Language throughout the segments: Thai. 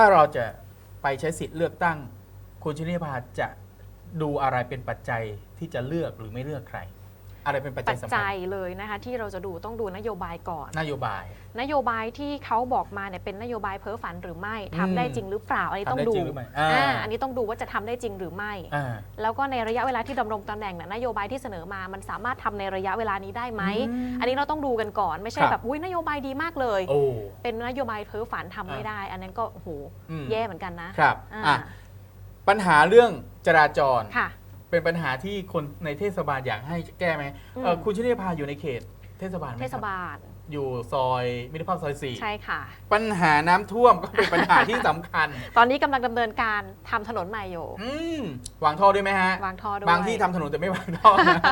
ถ้าเราจะไปใช้สิทธิ์เลือกตั้ง คุณชนิพาจะดูอะไรเป็นปัจจัยที่จะเลือกหรือไม่เลือกใคร อะไรเป็นปัจจัปัยจสำคัจัญยเลยนะคะที่เราจะดูต้องดูนโยบายก่อน นโยบาย นโยบายที่เขาบอกมาเนี่ยเป็นนโยบายเพ้อฝันหรือไม่ทำอืมได้จริงหรือเปล่าอันนี้ต้องทำได้ดูจริงหรือไม่อ่าอ่า อันนี้ต้องดูว่าจะทำได้จริงหรือไม่ อ่า แล้วก็ในระยะเวลาที่ดำรงตำแหน่งเนี่ยนโยบายที่เสนอมามันสามารถทำในระยะเวลานี้ได้ไหม อืมอันนี้เราต้องดูกันก่อนไม่ใช่ครับ แบบอุ้ยนโยบายดีมากเลย โอ้ เป็นนโยบายเพ้อฝันทำไม่ได้ อันนั้นก็โอ้โหอืม แย่เหมือนกันนะครับอ่า อะปัญหาเรื่องจราจร ค่ะ เป็นปัญหาที่คนในเทศบาลอยากให้แก้ไหมเอ่ออืมคุณชนิภาอยู่ในเขตเทศบาลไหมคเทรับศบาลอยู่ซอยมิตรภาพซอยสี่ใช่ค่ะ ปัญหาน้ำท่วมก็เป็นปัญหาที่สำคัญ ตอนนี้กำลังดำเนินการทำถนนใหม่อยู่อืมวางท่อด้วยไหมฮะ วางท่อด้วย บางที่ทำถนนแต่ไม่วางท่อนะ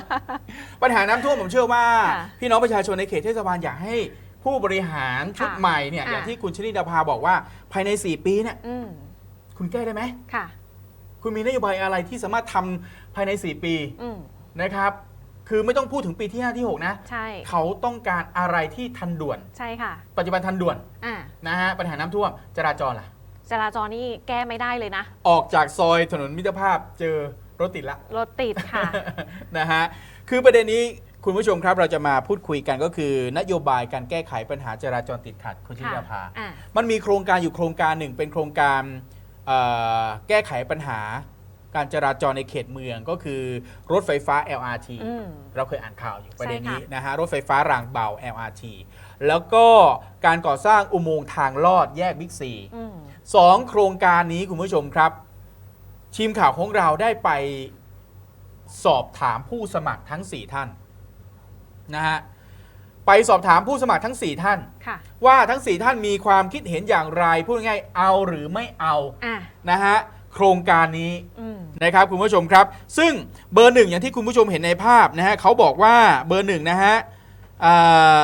ปัญหาน้ำท่วมผมเชื่อว่า ค่ะพี่น้องประชาชนในเขตเทศบาลอยากให้ผู้บริหารชุดค่ะใหม่เนี่ยอะ อย่างที่คุณชนิดาภาบอกว่าภายใน 4 ปีเนี่ยอืมคุณแก้ได้ไหม ค่ะ คุณมีนโยบายอะไรที่สามารถทำ ภายใน 4 ปีอืมนะครับ คือไม่ต้องพูดถึงปีที่ 5 ที่ 6 นะ ใช่ เขาต้องการอะไรที่ทันด่วน ใช่ค่ะ ปัจจุบันทันด่วนอ่านะฮะปัญหาน้ำท่วมจราจรล่ะ จราจรนี่แก้ไม่ได้เลยนะ ออกจากซอยถนนมิตรภาพเจอรถติดละ รถติดค่ะ นะฮะ คือประเด็นนี้คุณผู้ชมครับเราจะมาพูดคุยกันก็คือนโยบายการแก้ไขปัญหาจราจรติดขัดคุณชินดาภา อ่ามันมีโครงการอยู่โครงการหนึ่งเป็นโครงการเอ่อแก้ไขปัญหา การจราจรในเขตเมืองก็คือรถไฟฟ้า LRT อืมเราเคยอ่านข่าวอยู่ประเด็นนี้ใช่ค่ะนะฮะรถไฟฟ้ารางเบา LRT แล้วก็การก่อสร้างอุโมงค์ทางลอดแยกบิ๊กซีอืมสองโครงการนี้คุณผู้ชมครับทีมข่าวของเราได้ไปสอบถามผู้สมัครทั้ง 4 ท่านนะฮะไปสอบถามผู้สมัครทั้ง 4 ท่านค่ะว่าทั้ง 4 ท่านมีความคิดเห็นอย่างไรพูดง่ายๆเอาหรือไม่เอาอะนะฮะ โครงการนี้อืมนะครับคุณผู้ชมครับ ซึ่งเบอร์หนึ่งอย่างที่คุณผู้ชมเห็นในภาพนะฮะเขาบอกว่าเบอร์หนึ่งนะฮะอ่า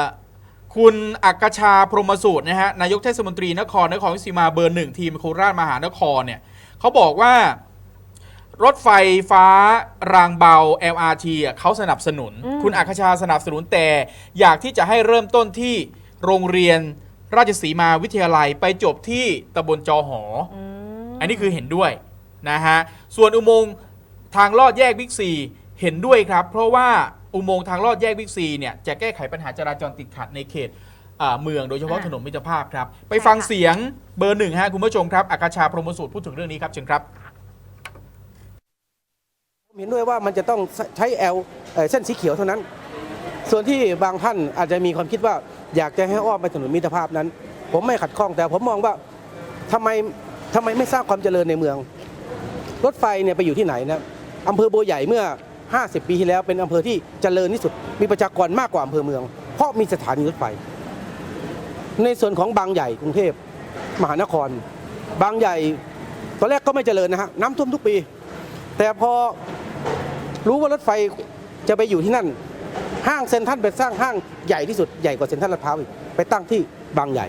คุณอักชาพรหมสูตรนะฮะนายกเทศมนตรีนครนครราชสีมาเบอร์หนึ่งทีมโคราชมหานครเนี่ยเขาบอกว่ารถไฟฟ้ารางเบา LRT อะเขาสนับสนุนอืมคุณอักชาสนับสนุนแต่อยากที่จะให้เริ่มต้นที่โรงเรียนราชสีมาวิทยาลัยไปจบที่ตำบลจอหออืม อันนี้คือเห็นด้วยนะฮะส่วนอุโมงค์ทางลอดแยกบิ๊กซีเห็นด้วยครับ เพราะว่าอุโมงค์ทางลอดแยกบิ๊กซีเนี่ยจะแก้ไขปัญหาจราจรติดขัดในเขตอ่าเมืองโดยเฉพาะอ่าถนนมิตรภาพครับ ไปใช่ฟังค่ะเสียงเบอร์หนึ่งฮะคุณผู้ชมครับอาคาชาพรหมสูตรพูดถึงเรื่องนี้ครับเชิญครับผมเห็นด้วยว่ามันจะต้องใช้แอลเอ่อเส้นสีเขียวเท่านั้น ส่วนที่บางท่านอาจจะมีความคิดว่าอยากจะให้อ้อมไปถนนมิตรภาพนั้น ผมไม่ขัดข้องแต่ผมมองว่าทำไม ทำไมไม่สร้างความเจริญในเมือง รถไฟเนี่ยไปอยู่ที่ไหนนะอำเภอบัวใหญ่เมื่อ 50 ปีที่แล้วเป็นอำเภอที่เจริญที่สุด มีประชากรมากกว่าอำเภอเมือง เพราะมีสถานีรถไฟ ในส่วนของบางใหญ่กรุงเทพมหานคร บางใหญ่ตอนแรกก็ไม่เจริญนะฮะน้ำท่วมทุกปี แต่พอรู้ว่ารถไฟจะไปอยู่ที่นั่น ห้างเซ็นทรัลไปสร้างห้างใหญ่ที่สุดใหญ่กว่าเซ็นทรัลลาดพร้าวอีกไปตั้งที่บางใหญ่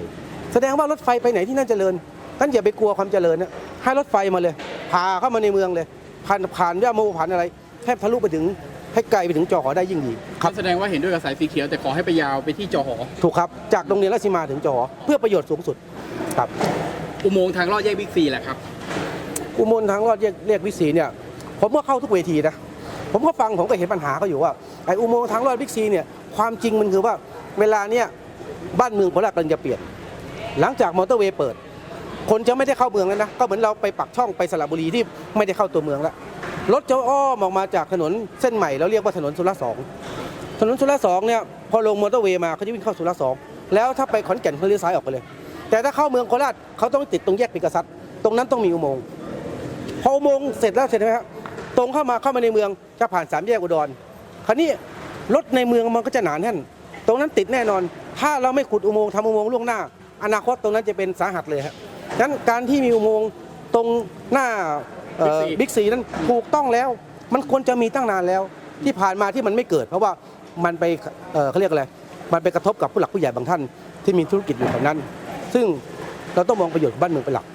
แสดงว่ารถไฟไปไหนที่นั่นเจริญ ท่านอย่าไปกลัวความเจริญนะให้รถไฟมาเลย พาเข้ามาในเมืองเลย ผ่านผ่านย่าโมผ่านอะไร แทบทะลุไปถึงให้ไกลไปถึงจอหอได้ยิ่งดีครับแสดงว่าเห็นด้วยกับสายสีเขียวแต่ขอให้ไปยาวไปที่จอหอถูกครับ จากโรงเรียนราชสีมาถึงจอหอเพื่อประโยชน์สูงสุดครับ อุโมงค์ทางลอดแยกบิ๊กซีแหละครับ อุโมงค์ทางลอดแยกเรียกวิสีเนี่ย ผมก็เข้าทุกเวทีนะ ผมก็ฟังผมก็เห็นปัญหาเขาอยู่ว่าไอ้อุโมงค์ทางลอดบิ๊กซีเนี่ยความจริงมันคือว่าเวลาเนี่ยบ้านเมืองโคราชกำลังจะเปลี่ยน หลังจากมอเตอร์เวย์เปิด คนจะไม่ได้เข้าเมืองแล้วนะ ก็เหมือนเราไปปักช่องไปสระบุรีที่ไม่ได้เข้าตัวเมืองแล้วรถจะอ้อมออกมาจากถนนเส้นใหม่เราเรียกว่าถนนสุราสองถนนสุราสองเนี่ยพอลงมอเตอร์เวย์มาเขาจะวิ่งเข้าสุราสองแล้วถ้าไปขอนแก่นเขาเลี้ยวซ้ายออกไปเลย แต่ถ้าเข้าเมืองโคราชเขาต้องติดตรงแยกปิกซัตตรงนั้นต้องมีอุโมงค์พออุโมงค์เสร็จแล้วเสร็จไหมครับตรงเข้ามาเข้ามาในเมืองจะผ่านสามแยกอุดรคราวนี้รถในเมืองมันก็จะหนาแน่น ตรงนั้นติดแน่นอน ถ้าเราไม่ขุดอุโมงค์ทำอุโมงค์ล่วงหน้า อนาคตตรงนั้นจะเป็นสาหัสเลยครับ ฉะนั้นการที่มีอุโมงค์ตรงหน้า Big C บิ๊กซีนั้นถูกต้องแล้ว มันควรจะมีตั้งนานแล้ว ที่ผ่านมาที่มันไม่เกิด เพราะว่ามันไปเอ่อเขาเรียกอะไรมันไปกระทบกับผู้หลักผู้ใหญ่บางท่าน ที่มีธุรกิจอยู่แถวนั้น ซึ่งเราต้องมองประโยชน์ของบ้านเมืองเป็นหลัก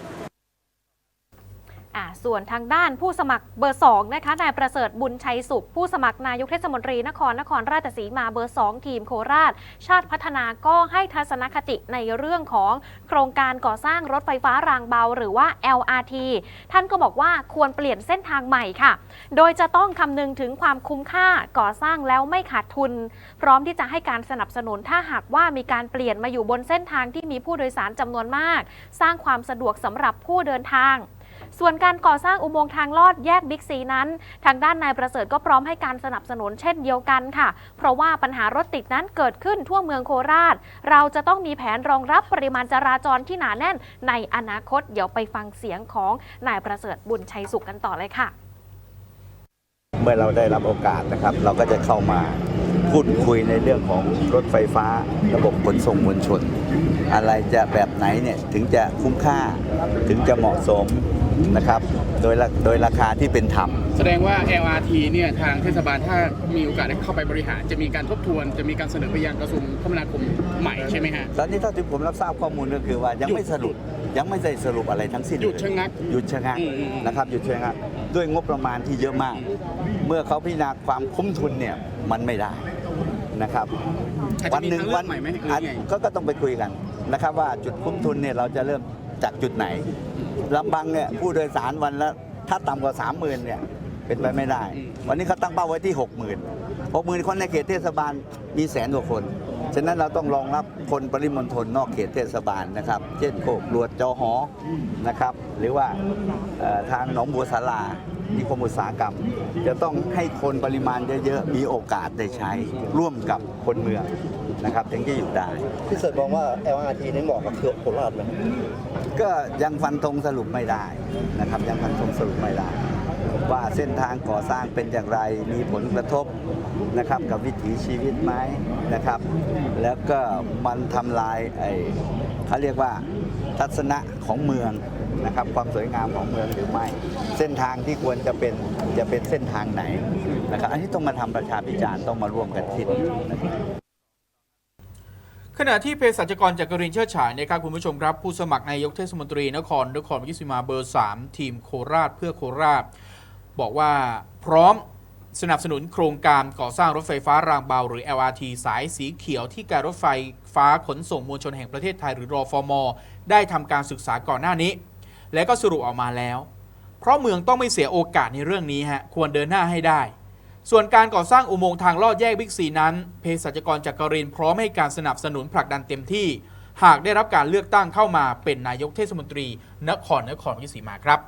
อะส่วนทางด้านผู้สมัครเบอร์2นะคะนายประเสริฐบุญชัยสุข ผู้สมัครนายกเทศมนตรีนครนครราชสีมาเบอร์ 2 ทีมโคราช ชาติพัฒนาก็ให้ทัศนคติในเรื่องของโครงการก่อสร้างรถไฟฟ้ารางเบา หรือว่า LRT ท่านก็บอกว่าควรเปลี่ยนเส้นทางใหม่ค่ะ โดยจะต้องคำนึงถึงความคุ้มค่าก่อสร้างแล้วไม่ขาดทุน พร้อมที่จะให้การสนับสนุนถ้าหากว่ามีการเปลี่ยนมาอยู่บนเส้นทางที่มีผู้โดยสารจำนวนมาก สร้างความสะดวกสำหรับผู้เดินทาง ส่วนการก่อสร้างอุโมงค์ทางลอดแยกบิ๊กซีนั้น ทางด้านนายประเสริฐก็พร้อมให้การสนับสนุนเช่นเดียวกันค่ะ เพราะว่าปัญหารถติดนั้นเกิดขึ้นทั่วเมืองโคราช เราจะต้องมีแผนรองรับปริมาณจราจรที่หนาแน่น ในอนาคตเดี๋ยวไปฟังเสียงของนายประเสริฐบุญชัยสุขกันต่อเลยค่ะ เมื่อเราได้รับโอกาสนะครับ เราก็จะเข้ามาพูดคุยในเรื่องของรถไฟฟ้า ระบบขนส่งมวลชน อะไรจะแบบไหนเนี่ยถึงจะคุ้มค่าถึงจะเหมาะสม นะครับโดยราโดยราคาที่เป็นธรรม แสดงว่า LRT เนี่ยทางเทศบาลถ้ามีโอกาสได้เข้าไปบริหาร จะมีการทบทวนจะมีการเสนอไปยังกระทรวงคมนาคมใหม่ใช่ไหมฮะ ตอนนี้เท่าที่ผมรับทราบข้อมูลก็คือว่ายังไม่สรุปยังไม่ได้สรุปอะไรทั้งสิ้นหยุดชะงักหยุดชะงักอืมอืม นะครับหยุดชะงักด้วยงบประมาณที่เยอะมาก เมื่อเขาพิจารณาความคุ้มทุนเนี่ยมันไม่ได้นะครับ อาจจะมีทางเลือกใหม่ไหมหรืออันไง ก็ก็ต้องไปคุยกันนะครับว่าจุดคุ้มทุนเนี่ยเราจะเริ่ม จากจุดไหนลำบังเนี่ยผู้โดยสารวันละถ้าต่ำกว่าสามหมื่นเนี่ยเป็นไปไม่ได้ วันนี้เขาตั้งเป้าไว้ที่หกหมื่นหกหมื่นคนในเขตเทศบาลมีแสนกว่าคน ฉะนั้นเราต้องรองรับคนปริมณฑลนอกเขตเทศบาลนะครับ เช่นโคกรวดจอหอนะครับ หรือว่าทางหนองบัวสารานิคมอุตสาหกรรม จะต้องให้คนปริมาณเยอะๆ มีโอกาสได้ใช้ร่วมกับคนเมือง นะครับถึงจะอยู่ได้พี่เสิร์ชมองว่า LRT นี่เหมาะกับเครือโคราชไหมก็ยังฟันธงสรุปไม่ได้นะครับยังฟันธงสรุปไม่ได้ ว่าเส้นทางก่อสร้างเป็นอย่างไรมีผลกระทบนะครับกับวิถีชีวิตไหมนะครับ แล้วก็มันทำลายไอ้เขาเรียกว่าทัศนะของเมืองนะครับความสวยงามของเมืองหรือไม่ เส้นทางที่ควรจะเป็นจะเป็นเส้นทางไหนนะครับอันนี้ต้องมาทำประชาพิจารณ์ต้องมาร่วมกันคิดนะครับ ขณะที่เภสัชกรจากกรินเชิดฉายนะครับคุณผู้ชมครับ ผู้สมัครนายกเทศมนตรีนครนครวิศมาเบอร์ 3 ทีมโคราชเพื่อโคราช บอกว่าพร้อมสนับสนุนโครงการก่อสร้างรถไฟฟ้ารางเบา หรือ LRT สายสีเขียวที่การรถไฟฟ้าขนส่งมวลชนแห่งประเทศไทยหรือรอฟมอได้ทำการศึกษาก่อนหน้านี้ และก็สรุปออกมาแล้ว เพราะเมืองต้องไม่เสียโอกาสในเรื่องนี้ฮะควรเดินหน้าให้ได้ ส่วนการก่อสร้างอุโมงค์ทางลอดแยกบิ๊กซีนั้นเภสัชกรจากรินพร้อมให้การสนับสนุนผลักดันเต็มที่ หากได้รับการเลือกตั้งเข้ามาเป็นนายกเทศมนตรี นครนครราชสีมาครับ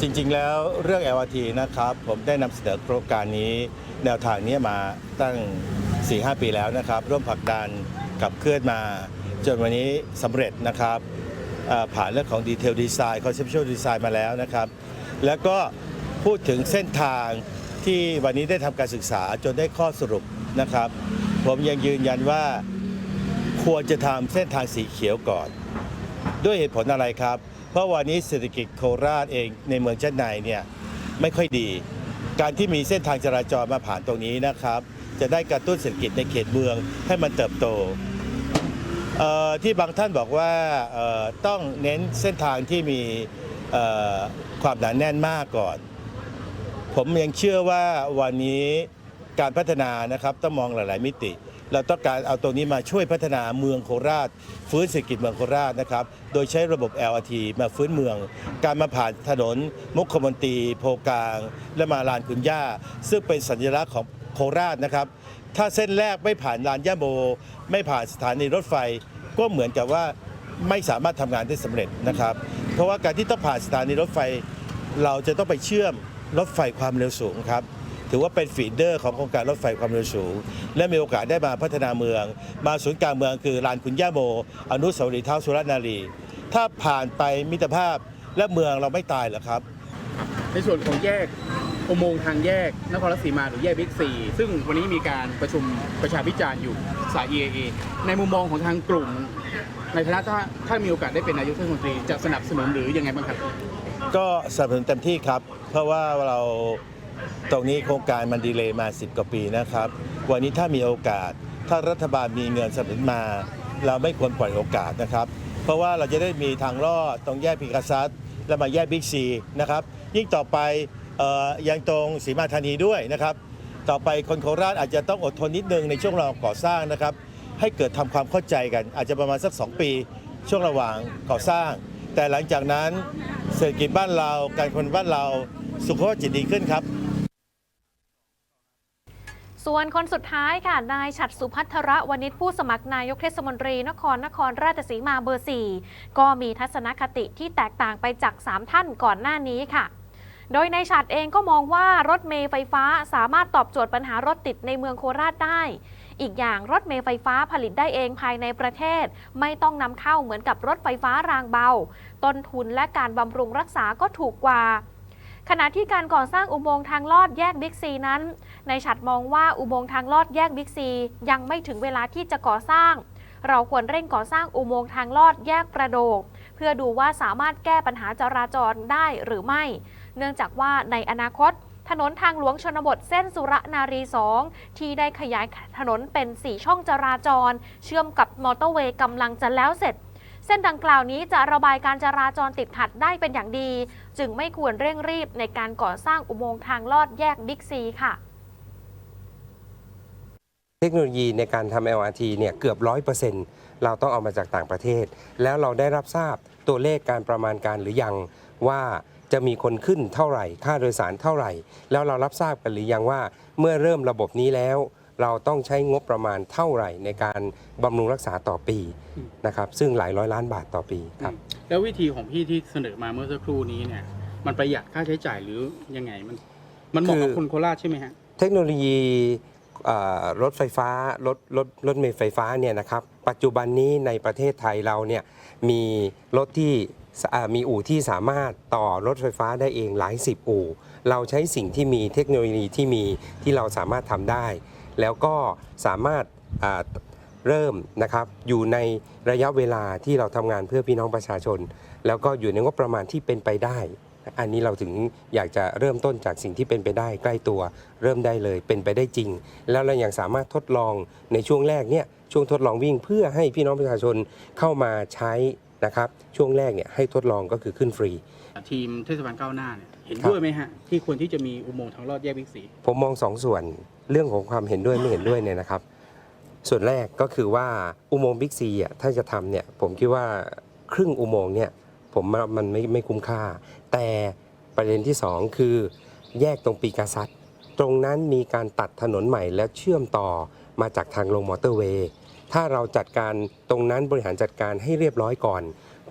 จริง ๆ แล้วเรื่อง LRT นะครับ ผมได้นำเสนอโครงการนี้ แนวทางนี้มาตั้ง 4-5 ปีแล้วนะครับ ร่วมผลักดันขับเคลื่อนมา จนวันนี้สำเร็จนะครับผ่านเรื่องของดีเทลดีไซน์คอนเซปชวลดีไซน์มาแล้วนะครับ แล้วก็ พูดถึงเส้นทางที่วันนี้ได้ทำการศึกษาจนได้ข้อสรุปนะครับ ผมยังยืนยันว่าควรจะทำเส้นทางสีเขียวก่อน ด้วยเหตุผลอะไรครับ เพราะวันนี้เศรษฐกิจโคราชเองในเมืองชั้นในเนี่ยไม่ค่อยดี การที่มีเส้นทางจราจรมาผ่านตรงนี้นะครับ จะได้กระตุ้นเศรษฐกิจในเขตเมืองให้มันเติบโตที่บางท่านบอกว่าต้องเน้นเส้นทางที่มีความหนาแน่นมากก่อน ผมยังเชื่อว่าวันนี้การพัฒนานะครับต้องมองหลายๆ มิติ เราต้องการเอาตรงนี้มาช่วยพัฒนาเมืองโคราช ฟื้นเศรษฐกิจเมืองโคราชนะครับโดยใช้ระบบ LRT มาฟื้นเมือง การมาผ่านถนนมุขมนตรีโพกลาง และมาลานคุณย่า ซึ่งเป็นสัญลักษณ์ของโคราชนะครับ ถ้าเส้นแรกไม่ผ่านลานย่าโม ไม่ผ่านสถานีรถไฟ ก็เหมือนกับว่าไม่สามารถทำงานได้สำเร็จนะครับ เพราะว่าการที่ต้องผ่านสถานีรถไฟ เราจะต้องไปเชื่อม รถไฟความเร็วสูงครับ ถือว่าเป็นฟีดเดอร์ของโครงการรถไฟความเร็วสูง และมีโอกาสได้มาพัฒนาเมือง มาศูนย์กลางเมืองคือลานคุณย่าโม อนุสาวรีย์เท้าสุรนารี ถ้าผ่านไปมิตรภาพและเมืองเราไม่ตายหรอครับ ในส่วนของแยกอุโมงค์ทางแยกนครราชสีมาหรือแยกบิ๊กซีซึ่งวันนี้มีการประชุมประชาพิจารณ์อยู่สาย EAA ในมุมมองของทางกลุ่ม ในฐานะถ้าถ้ามีโอกาสได้เป็นนายกเทศมนตรีจะสนับสนุนหรือยังไงบ้างครับ ก็สนับสนุนเต็มที่ครับ เพราะว่าเราตรงนี้โครงการมันดีเลยมา 10 กว่าปีนะครับ วันนี้ถ้ามีโอกาส ถ้ารัฐบาลมีเงินสนับสนุนมา เราไม่ควรปล่อยโอกาสนะครับ เพราะว่าเราจะได้มีทางลอดตรงแยกพิกัซัสแล้วมาแยกบิ๊กซีนะครับ ยิ่งต่อไปออยังตรงศรีมาธานีด้วยนะครับ ต่อไปคนโคราชอาจจะต้องอดทนนิดนึงในช่วงระหว่างก่อสร้างนะครับ ให้เกิดทำความเข้าใจกันอาจจะประมาณสัก 2 ปี ช่วงระหว่างก่อสร้าง แต่หลังจากนั้นเศรษฐกิจบ้านเราการคนบ้านเราสุขภาพจิตดีขึ้นครับส่วนคนสุดท้ายค่ะ นายฉัตรสุพัทระวณิชผู้สมัครนายกเทศมนตรี นครนครราชสีมาเบอร์ 4 ก็มีทัศนคติที่แตกต่างไปจาก 3 ท่านก่อนหน้านี้ค่ะ โดยนายฉัตรเองก็มองว่ารถเมล์ไฟฟ้าสามารถตอบโจทย์ปัญหารถติดในเมืองโคราชได้ อีกอย่างรถเมล์ไฟฟ้าผลิตได้เองภายในประเทศ ไม่ต้องนำเข้าเหมือนกับรถไฟฟ้ารางเบา ต้นทุนและการบำรุงรักษาก็ถูกกว่าขณะที่การก่อสร้างอุโมงค์ทางลอดแยกบิ๊กซีนั้น ในฉัดมองว่าอุโมงค์ทางลอดแยกบิ๊กซียังไม่ถึงเวลาที่จะก่อสร้าง เราควรเร่งก่อสร้างอุโมงค์ทางลอดแยกประโดก เพื่อดูว่าสามารถแก้ปัญหาจราจรได้หรือไม่ เนื่องจากว่าในอนาคต ถนนทางหลวงชนบทเส้นสุรนารี 2 ที่ได้ขยายถนนเป็น 4 ช่องจราจร เชื่อมกับมอเตอร์เวย์กำลังจะแล้วเสร็จเส้นดังกล่าวนี้จะระบายการจราจรติดขัดได้เป็นอย่างดี จึงไม่ควรเร่งรีบในการก่อสร้างอุโมงค์ทางลอดแยกบิ๊กซีค่ะ เทคโนโลยีในการทำ LRT เนี่ยเกือบร้อยเปอร์เซ็นต์เราต้องเอามาจากต่างประเทศ แล้วเราได้รับทราบตัวเลขการประมาณการหรือยังว่า จะมีคนขึ้นเท่าไหร่ ค่าโดยสารเท่าไหร่ แล้วเรารับทราบกันหรือยังว่าเมื่อเริ่มระบบนี้แล้ว เราต้องใช้งบประมาณเท่าไหร่ ในการบำรุงรักษาต่อปีนะครับซึ่งหลายร้อยล้านบาทต่อปีครับแล้ววิธีของพี่ที่เสนอมาเมื่อสักครู่นี้เนี่ยมันประหยัดค่าใช้จ่ายหรือยังไงมันมันเหมาะกับคือคนโคราชใช่ไหมฮะเทคโนโลยีเอ่อรถไฟฟ้ารถรถรถเมล์ไฟฟ้าเนี่ยนะครับปัจจุบันนี้ในประเทศไทยเราเนี่ยมีรถที่สอ่า มีอู่ที่สามารถต่อรถไฟฟ้าได้เองหลายสิบอู่ เราใช้สิ่งที่มีเทคโนโลยีที่มีที่เราสามารถทำได้ แล้วก็สามารถเริ่มนะครับอยู่ในระยะเวลาที่เราทำงานเพื่อพี่น้องประชาชน แล้วก็อยู่ในงบประมาณที่เป็นไปได้ อันนี้เราถึงอยากจะเริ่มต้นจากสิ่งที่เป็นไปได้ใกล้ตัว เริ่มได้เลยเป็นไปได้จริง แล้วเรายังสามารถทดลองในช่วงแรกเนี่ยช่วงทดลองวิ่งเพื่อให้พี่น้องประชาชนเข้ามาใช้ นะครับช่วงแรกเนี่ยให้ทดลองก็คือขึ้นฟรี ทีมเทศบาลก้าวหน้าเนี่ยเห็นครับด้วยไหมฮะที่ควรที่จะมีอุโมงค์ทางลอดแยกบิ๊กซีผมมองสองส่วนเรื่องของความเห็นด้วยไม่เห็นด้วยเนี่ยนะครับ ส่วนแรกก็คือว่าอุโมงค์บิ๊กซีอะถ้าจะทำเนี่ยผมคิดว่าครึ่งอุโมงค์เนี่ยผมว่ามันไม่ไม่คุ้มค่า แต่ประเด็นที่สองคือ แยกตรงปีกาซัดตรงนั้นมีการตัดถนนใหม่และเชื่อมต่อมาจากทางลงมอเตอร์เวย์ ถ้าเราจัดการตรงนั้นบริหารจัดการให้เรียบร้อยก่อน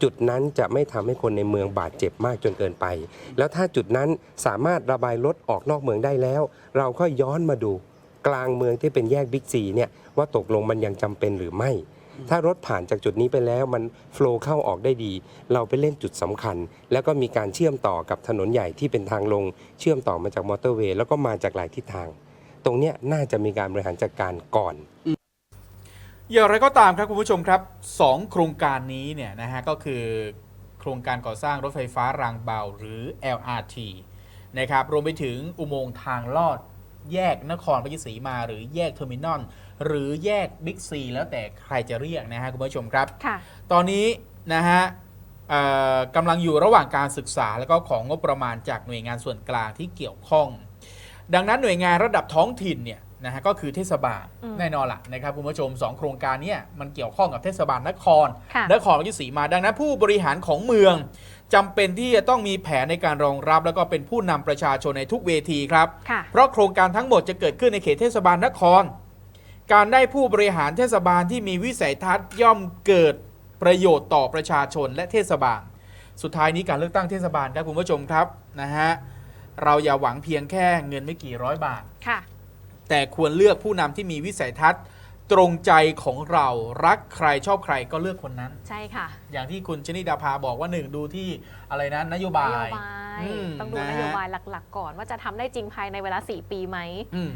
จุดนั้นจะไม่ทำให้คนในเมืองบาดเจ็บมากจนเกินไป แล้วถ้าจุดนั้นสามารถระบายรถออกนอกเมืองได้แล้ว เราก็ย้อนมาดูกลางเมืองที่เป็นแยกบิ๊กซีเนี่ยว่าตกลงมันยังจำเป็นหรือไม่ ถ้ารถผ่านจากจุดนี้ไปแล้วมันโฟล์เข้าออกได้ดี เราไปเล่นจุดสำคัญ แล้วก็มีการเชื่อมต่อกับถนนใหญ่ที่เป็นทางลง เชื่อมต่อมาจากมอเตอร์เวย์แล้วก็มาจากหลายทิศทาง ตรงเนี้ยน่าจะมีการบริหารจัดการก่อน อย่างไรก็ตามครับคุณผู้ชมครับสองโครงการนี้เนี่ยนะฮะก็คือโครงการก่อสร้างรถไฟฟ้ารางเบาหรือ LRT นะครับรวมไปถึงอุโมงค์ทางลอดแยกนครราชสีมาหรือแยกเทอร์มินอลหรือแยกบิ๊กซีแล้วแต่ใครจะเรียกนะฮะคุณผู้ชมครับค่ะตอนนี้นะฮะเอ่อกำลังอยู่ระหว่างการศึกษา แล้วก็ของงบประมาณจากหน่วยงานส่วนกลางที่เกี่ยวข้อง ดังนั้นหน่วยงานระดับท้องถิ่นเนี่ย นะฮะก็คือเทศบาลอืมแน่นอนล่ะนะครับคุณผู้ชมสองโครงการเนี้มันเกี่ยวข้องกับเทศบาลนครค่ะนครราชสีมาดังนั้นผู้บริหารของเมืองจำเป็นที่จะต้องมีแผนในการรองรับ แล้วก็เป็นผู้นำประชาชนในทุกเวทีครับค่ะเพราะโครงการทั้งหมดจะเกิดขึ้นในเขตเทศบาลนคร การได้ผู้บริหารเทศบาลที่มีวิสัยทัศน์ย่อมเกิดประโยชน์ต่อประชาชนและเทศบาล สุดท้ายนี้การเลือกตั้งเทศบาลครับคุณผู้ชมครับนะฮะเราอย่าหวังเพียงแค่เงินไม่กี่ร้อยบาทค่ะ แต่ควรเลือกผู้นำที่มีวิสัยทัศน์ ตรงใจของเรารักใครชอบใครก็เลือกคนนั้น ใช่ค่ะ อย่างที่คุณชนิดาภาบอกว่าหนึ่งดูที่อะไรนะนโยบานโยยบาย อืมต้องดูนะนฮะ โยบายหลัก ๆ ก่อนว่าจะทำได้จริงภายในเวลา 4 ปีไหม อืม